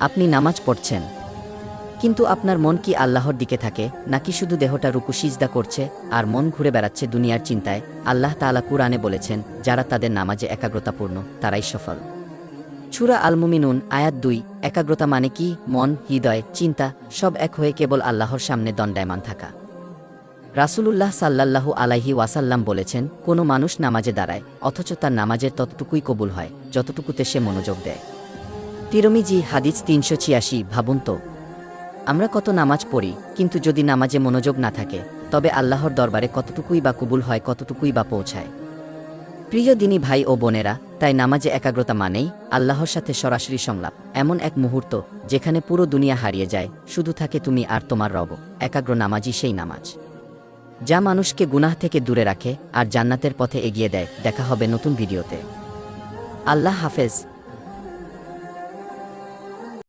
আপনি নামাজ পড়ছেন। কিন্তু আপনার মন কি আল্লাহর দিকে থাকে, নাকি শুধু দেহটা রুকু সিজদা করছে, আর মন ঘুরে বেড়াচ্ছে দুনিয়ার চিন্তায়? আল্লাহ তাআলা কুরআনে বলেছেন, যারা তাদের নামাজে একাগ্রতাপূর্ণ, তারাই সফল। ছুরা আলমুমিনুন, আয়াত দুই, একাগ্রতা মানে কি? মন, হৃদয়, চিন্তা, সব এক হয়ে কেবল আল্লাহর সামনে দণ্ডায়মান থাকা। রাসূলুল্লাহ সাল্লাল্লাহু আলাইহি ওয়াসাল্লাম বলেছেন, কোনো মানুষ নামাজে দাঁড়ায়, অথচ তার নামাজের ততটুকুই কবুল হয়, যতটুকুতে সে মনোযোগ দেয়। তিরমিজি হাদিস তিনশো ছিয়াশি, ভাবুন তো। আমরা কত নামাজ পড়ি, কিন্তু যদি নামাজে মনোযোগ না থাকে, তবে আল্লাহর দরবারে কতটুকুই বা কবুল হয়, কতটুকুই বা পৌঁছায়। প্রিয় দিনী ভাই ও বোনেরা, তাই নামাজে একাগ্রতা মানেই আল্লাহর সাথে সরাসরি সংলাপ, এমন এক মুহূর্ত যেখানে পুরো দুনিয়া হারিয়ে যায়, শুধু থাকে তুমি আর তোমার রব, একাগ্র নামাজই সেই নামাজ। যা মানুষকে গুনাহ থেকে দূরে রাখে আর জান্নাতের পথে এগিয়ে দেয়, দেখা হবে নতুন ভিডিওতে। আল্লাহ হাফেজ।